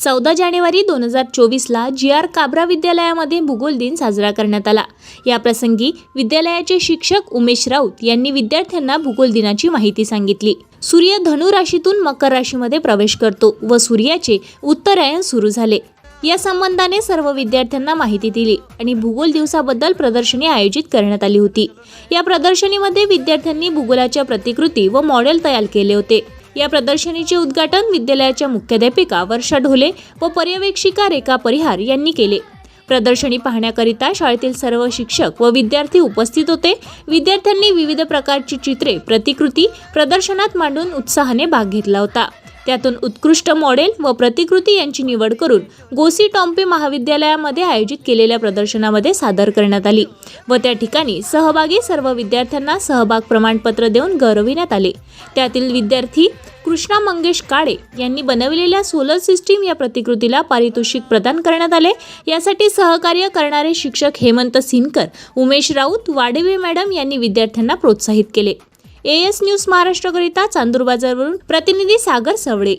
चौदा जानेवारी दोन हजार चोवीसला जी आर काब्रा विद्यालयामध्ये भूगोल दिन साजरा करण्यात आला. या प्रसंगी विद्यालयाचे शिक्षक उमेश राऊत यांनी विद्यार्थ्यांना भूगोल दिनाची माहिती सांगितली. सूर्य धनु राशीतून मकर राशीमध्ये प्रवेश करतो व सूर्याचे उत्तरायण सुरू झाले. या संबंधाने सर्व विद्यार्थ्यांना माहिती दिली आणि भूगोल दिवसाबद्दल प्रदर्शनी आयोजित करण्यात आली होती. या प्रदर्शनीमध्ये विद्यार्थ्यांनी भूगोलाच्या प्रतिकृती व मॉडेल तयार केले होते. या प्रदर्शनीचे उद्घाटन विद्यालयाच्या मुख्याध्यापिका वर्षा ढोले व पर्यवेक्षिका रेखा परिहार यांनी केले. प्रदर्शनी पाहण्याकरिता शाळेतील सर्व शिक्षक व विद्यार्थी उपस्थित होते. विद्यार्थ्यांनी विविध प्रकारची चित्रे प्रतिकृती प्रदर्शनात मांडून उत्साहाने भाग घेतला होता. त्यातून उत्कृष्ट मॉडेल व प्रतिकृती यांची निवड करून गोसी टॉम्पे महाविद्यालयामध्ये आयोजित केलेल्या प्रदर्शनामध्ये सादर करण्यात आली व त्या ठिकाणी सहभागी सर्व विद्यार्थ्यांना सहभाग प्रमाणपत्र देऊन गौरविण्यात आले. त्यातील विद्यार्थी कृष्णा मंगेश काळे यांनी बनविलेल्या सोलर सिस्टीम या प्रतिकृतीला पारितोषिक प्रदान करण्यात आले. यासाठी सहकार्य करणारे शिक्षक हेमंत सिनकर उमेश राऊत वाडेवे मॅडम यांनी विद्यार्थ्यांना प्रोत्साहित केले. ए एस न्यूज महाराष्ट्रकरिता चांदूर बाजारवरून प्रतिनिधी सागर सवळे.